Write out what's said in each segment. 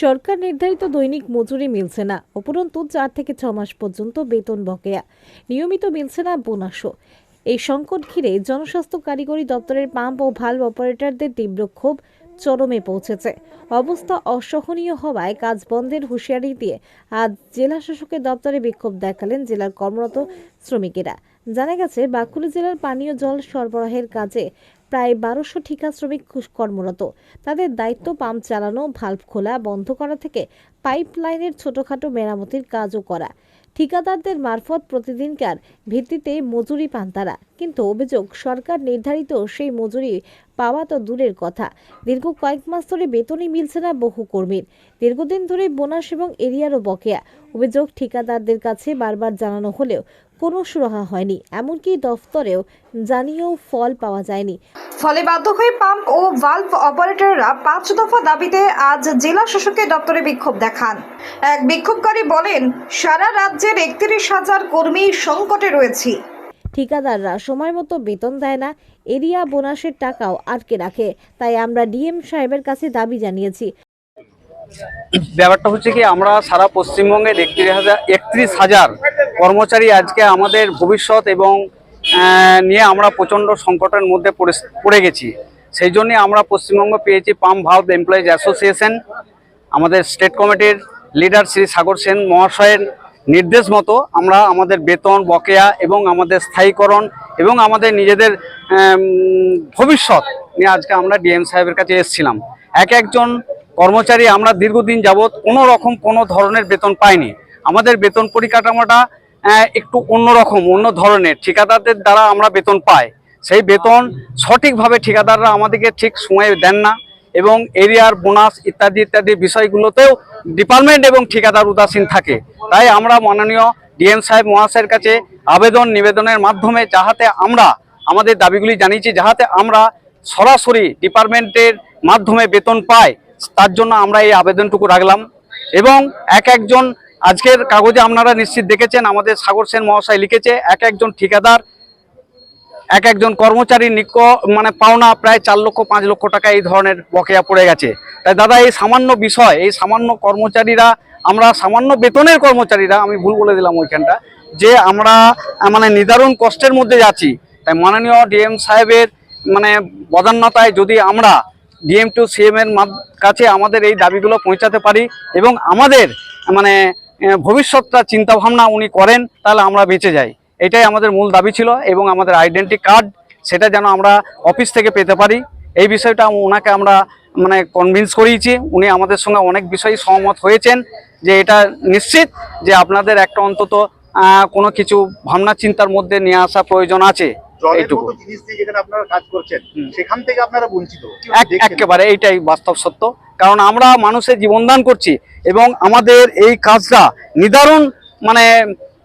সরকার নির্ধারিত দৈনিক মজুরি মিলছে না, উপরন্তু চার থেকে ছ মাস পর্যন্ত বেতন বকেয়া। নিয়মিত মিলছে না বোনাসও। এই সংকট ঘিরে জনস্বাস্থ্য কারিগরি দপ্তরের পাম্প ও ভালভ অপারেটরদের তীব্র ক্ষোভ চরমে পৌঁছেছে। অবস্থা অসহনীয় হওয়ায় কাজ বন্ধের হুঁশিয়ারি দিয়ে আজ জেলা শাসকের দপ্তরে বিক্ষোভ দেখালেন জেলার কর্মরত শ্রমিকেরা। জানা গেছে, বাঁকুড়া জেলার পানীয় জল সরবরাহের কাজে প্রায় বারোশো ঠিকা শ্রমিক কর্মরত। তাদের দায়িত্ব পাম্প চালানো, ভাল্ব খোলা, বন্ধ করা থেকে পাইপ লাইনের ছোটখাটো মেরামতির কাজও করা। ঠিকাদারদের মারফত প্রতিদিনকার ভিত্তিতে মজুরি পান তারা। কিন্তু অভিযোগ, সরকার নির্ধারিত সেই মজুরি পাওয়া তো দূরের কথা। দীর্ঘ কয়েক মাস ধরে বেতনই মিলছে না বহু কর্মীর। দীর্ঘদিন ধরে বোনাস এবং এরিয়ারও বকেয়া। অভিযোগ, ঠিকাদারদের কাছে বারবার জানানো হলেও কোনো সুরাহা হয়নি এমনকি দফতরেও জানিয়েও ফল পাওয়া যায়নি। ফলে বাধ্য হয়ে পাম্প ও ভালভ অপারেটররা পাঁচ দফা দাবিতে আজ জেলা শাসকের দপ্তরে বিক্ষোভ দেখান। এক বিক্ষোভকারী বলেন সারা রাজ্যের একত্রিশ হাজার কর্মী সংকটে রয়েছে। ঠিকাদাররা সময় মতো বেতন দেয় না এরিয়া বোনাসের টাকাও আটকে রাখে। তাই আমরা ডিএম সাহেবের কাছে দাবি জানিয়েছি ব্যাপারটা হচ্ছে কি, আমরা সারা পশ্চিমবঙ্গের একত্রিশ হাজার একত্রিশ হাজার কর্মচারী আজকে আমাদের ভবিষ্যৎ এবং নিয়ে আমরা প্রচণ্ড সংকটের মধ্যে পড়ে- পড়ে গেছি। সেই জন্যে আমরা পশ্চিমবঙ্গ পেয়েছি পাম্প ভাল্ভ এমপ্লয়িজ অ্যাসোসিয়েশন। আমাদের স্টেট কমিটির লিডার শ্রী সাগর সেন মহাশয়ের নির্দেশ মতো আমরা আমাদের বেতন, বকেয়া এবং আমাদের স্থায়ীকরণ এবং আমাদের নিজেদের ভবিষ্যৎ নিয়ে আজকে আমরা ডিএম সাহেবের কাছে এসেছিলাম। এক একজন কর্মচারী আমরা দীর্ঘদিন যাবৎ কোনো রকম কোনো ধরনের বেতন পাইনি। আমাদের বেতন পরিকাঠামোটা একটু অন্যরকম অন্য ধরনের। ঠিকাদারদের দ্বারা আমরা বেতন পাই। সেই বেতন সঠিকভাবে ঠিকাদাররা আমাদেরকে ঠিক সময়ে দেন না এবং এরিয়ার বোনাস ইত্যাদি ইত্যাদি বিষয়গুলোতেও ডিপার্টমেন্ট এবং ঠিকাদার উদাসীন থাকে। তাই আমরা মাননীয় ডিএম সাহেব মহাশয়ের কাছে আবেদন নিবেদনের মাধ্যমে যাহাতে আমরা আমাদের দাবিগুলি জানিয়েছি, যাহাতে আমরা সরাসরি ডিপার্টমেন্টের মাধ্যমে বেতন পাই তার জন্য আমরা এই আবেদনটুকু রাখলাম। এবং এক একজন, আজকের কাগজে আপনারা নিশ্চিত দেখেছেন, আমাদের সাগর সেন মহাশয় লিখেছে, এক একজন ঠিকাদার, এক একজন কর্মচারী নিক মানে পাওনা প্রায় চার লক্ষ, পাঁচ লক্ষ টাকা এই ধরনের বকেয়া পড়ে গেছে। তাই দাদা, এই সামান্য বিষয়, এই সামান্য কর্মচারীরা, আমরা সামান্য বেতনের কর্মচারীরা, আমি ভুল বলে দিলাম ওইখানটা, যে আমরা মানে নিদারুণ কষ্টের মধ্যে যাচ্ছি। তাই মাননীয় ডিএম সাহেবের মানে বদান্যতায় যদি আমরা ডিএম টু সিএম এর কাছে আমাদের এই দাবিগুলো পৌঁছাতে পারি এবং আমাদের মানে ভবিষ্যৎটা চিন্তাভাবনা উনি করেন, তাহলে আমরা বেঁচে যাই। এটাই আমাদের মূল দাবি ছিল এবং আমাদের আইডেন্টি কার্ড, সেটা যেন আমরা অফিস থেকে পেতে পারি। এই বিষয়টা ওনাকে আমরা মানে কনভিন্স করিয়েছি। উনি আমাদের সঙ্গে অনেক বিষয়ে সহমত হয়েছেন যে এটা নিশ্চিত যে আপনাদের একটা অন্তত কোনো কিছু ভাবনা চিন্তার মধ্যে নিয়ে আসা প্রয়োজন আছে। এইটুকু। জিনিস দিয়ে যেখানে আপনারা কাজ করছেন সেখান থেকে আপনারা বঞ্চিত। একেবারে এইটাই বাস্তব সত্য। কারণ আমরা মানুষের জীবনদান করছি এবং আমাদের এই কাজটা নিদারুণ মানে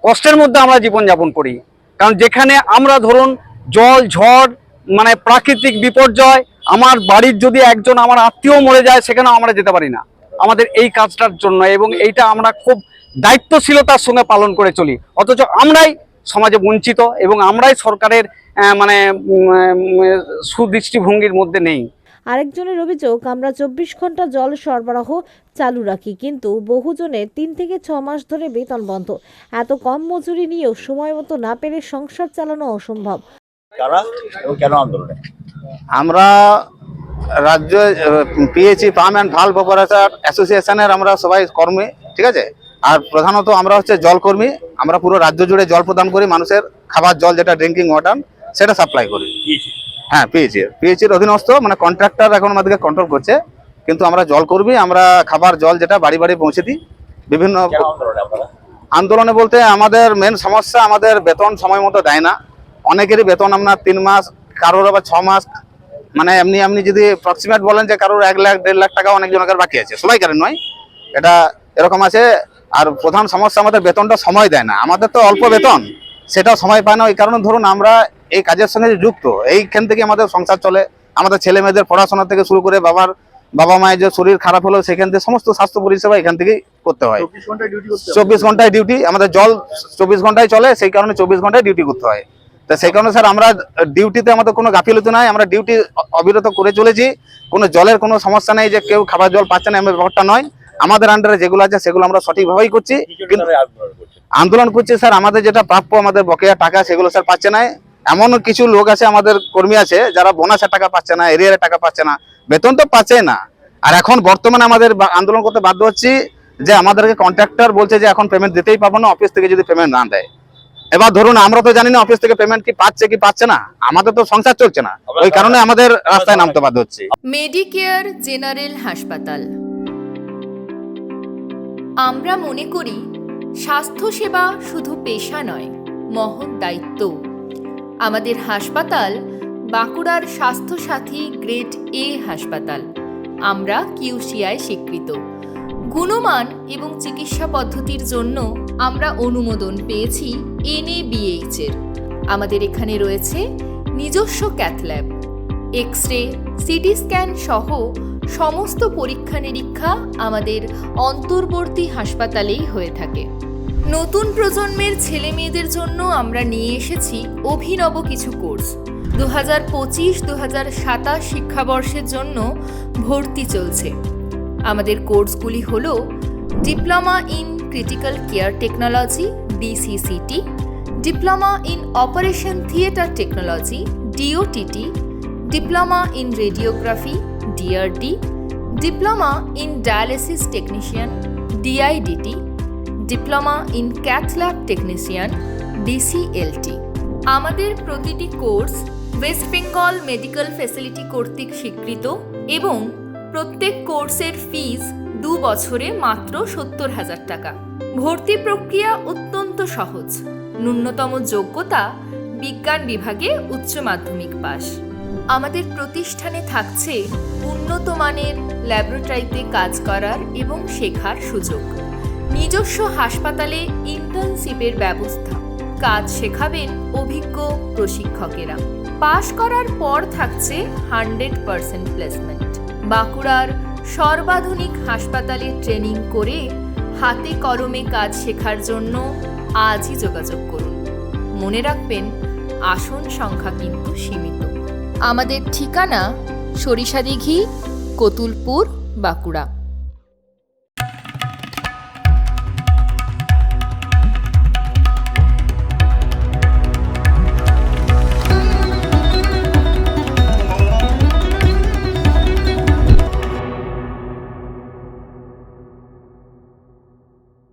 কষ্টের মধ্যে আমরা জীবনযাপন করি। কারণ যেখানে আমরা ধরুন জল ঝড় মানে প্রাকৃতিক বিপর্যয় আমার বাড়ির যদি একজন আমার আত্মীয় মরে যায় সেখানেও আমরা যেতে পারি না। আমাদের এই কাজটার জন্য এবং এইটা আমরা খুব দায়িত্বশীলতার সঙ্গে পালন করে চলি। অথচ আমরাই সমাজে বঞ্চিত এবং আমরাই সরকারের মানে সুদৃষ্টিভঙ্গির মধ্যে নেই। আরেকজনের অভিযোগ আমরা চব্বিশ ঘণ্টা জল সরবরাহ চালু রাখি কিন্তু বহুজনের তিন থেকে ছ মাস ধরে বেতন বন্ধ। এত কম মজুরি নিয়েও সময় মতো না পেলে সংসার চালানো অসম্ভব। কেন আন্দোলনে? আমরা রাজ্য পেয়েছি পাম অ্যান্ড ভাল্ভ অপারেটর অ্যাসোসিয়েশনের আমরা সবাই কর্মী ঠিক আছে? আর প্রধানত আমরা হচ্ছে জলকর্মী আমরা পুরো রাজ্য জুড়ে জল প্রদান করি মানুষের খাবার জল যেটা ড্রিঙ্কিং ওয়াটার সেটা সাপ্লাই করি। হ্যাঁ পেয়েছি পেয়েছির অধীনস্থ মানে কন্ট্রাক্টর এখন আমাদেরকে কন্ট্রোল করছে। কিন্তু আমরা জল কর্মী আমরা খাবার জল যেটা বাড়ি বাড়ি পৌঁছে দিই। বিভিন্ন আন্দোলনে বলতে আমাদের মেন সমস্যা আমাদের বেতন সময় মতো দেয় না। অনেকেরই বেতন আপনার তিন মাস কারোর আবার ছ মাস। মানে এমনি এমনি যদি অ্যাপ্রক্সিমেট বলেন যে কারোর এক লাখ দেড় লাখ টাকা অনেক জনকের বাকি আছে। সবাইকার নয়? এটা এরকম আছে আর প্রধান সমস্যা আমাদের বেতনটা সময় দেয় না। আমাদের তো অল্প বেতন। সেটাও সময় পায় না। ওই কারণে ধরুন আমরা এই কাজের সঙ্গে যুক্ত। এইখান থেকে আমাদের সংসার চলে। আমাদের ছেলে মেয়েদের পড়াশোনা থেকে শুরু করে বাবার বাবা মায়ের যে শরীর খারাপ হলো সেখান থেকে সমস্ত স্বাস্থ্য পরিষেবা এখান থেকেই করতে হয়। চব্বিশ ঘন্টায় ডিউটি আমাদের জল চব্বিশ ঘন্টায় চলে। সেই কারণে চব্বিশ ঘন্টায় ডিউটি করতে হয়। তো সেই কারণে স্যার আমরা ডিউটিতে আমাদের কোনো গাফিলতি নাই। আমরা ডিউটি অবিরত করে চলেছি। কোনো জলের কোনো সমস্যা নেই যে কেউ খাবার জল পাচ্ছে না এমন ব্যাপারটা নয়। আমাদের আন্ডারে যেগুলো আছে সেগুলো আমরা সঠিকভাবেই করছি। কিন্তু আন্দোলন করছে? স্যার আমাদের যেটা প্রাপ্য আমাদের বকেয়া টাকা সেগুলো স্যার পাচ্ছে না। এমন কিছু লোক আছে আমাদের কর্মী আছে যারা বোনাসের টাকা পাচ্ছে না এরিয়ারের টাকা পাচ্ছে না। বেতন তো পাচ্ছে না। আর এখন বর্তমানে আমাদের আন্দোলন করতে বাধ্য হচ্ছি যে আমাদেরকে কন্ট্রাক্টর বলছে যে এখন পেমেন্ট দিতেই পাবো না অফিস থেকে যদি পেমেন্ট না দেয়। এবার ধরুন আমরা তো জানি না অফিস থেকে পেমেন্ট কি পাচ্ছে কি পাচ্ছে না। আমাদের তো সংসার চলছে না। ওই কারণে আমাদের রাস্তায় নামতে বাধ্য হচ্ছে। মেডিকেয়ার জেনারেল হাসপাতাল আমরা মনে করি, স্বাস্থ্যসেবা শুধু পেশা নয়, মহৎ দায়িত্ব। আমাদের হাসপাতাল বাঁকুড়ার স্বাস্থ্যসাথী গ্রেড এ হাসপাতাল। আমরা কিউসিআই স্বীকৃত। গুণমান এবং চিকিৎসা পদ্ধতির জন্য আমরা অনুমোদন পেয়েছি এনএবিএইচ এর। আমাদের এখানে রয়েছে নিজস্ব cath lab X ray CT scan সহ সমস্ত পরীক্ষা নিরীক্ষা আমাদের অন্তর্বর্তী হাসপাতালেই হয়ে থাকে। নতুন প্রজন্মের ছেলে মেয়েদের জন্য আমরা নিয়ে এসেছি অভিনব কিছু কোর্স। দু হাজার পঁচিশ দু হাজার সাতাশ শিক্ষাবর্ষের জন্য ভর্তি চলছে। আমাদের কোর্সগুলি হল diploma in critical care technology, DCCT, diploma in operation theatre technology, DOTT, diploma in radiography DRD diploma in dialysis technician DIDT diploma in cath lab technician DCLT আমাদের প্রতিটি course West Bengal medical facility কর্তৃক স্বীকৃত এবং প্রত্যেক কোর্সের ফিজ দু বছরে মাত্র সত্তর হাজার টাকা। ভর্তি প্রক্রিয়া অত্যন্ত সহজ। ন্যূনতম যোগ্যতা বিজ্ঞান বিভাগে উচ্চ মাধ্যমিক পাস আমাদের প্রতিষ্ঠানে থাকছে উন্নত মানের ল্যাবরেটরিতে কাজ করার এবং শেখার সুযোগ। নিজস্ব হাসপাতালে ইন্টার্নশিপের ব্যবস্থা। কাজ শেখাবেন অভিজ্ঞ প্রশিক্ষকেরা। পাশ করার পর থাকছে হান্ড্রেড পার্সেন্ট প্লেসমেন্ট। বাঁকুড়ার সর্বাধুনিক হাসপাতালে ট্রেনিং করে হাতে কলমে কাজ শেখার জন্য আজই যোগাযোগ করুন। মনে রাখবেন, আসন সংখ্যা কিন্তু সীমিত। আমাদের ঠিকানা সরিষাদিঘি কতুলপুর বাঁকুড়া।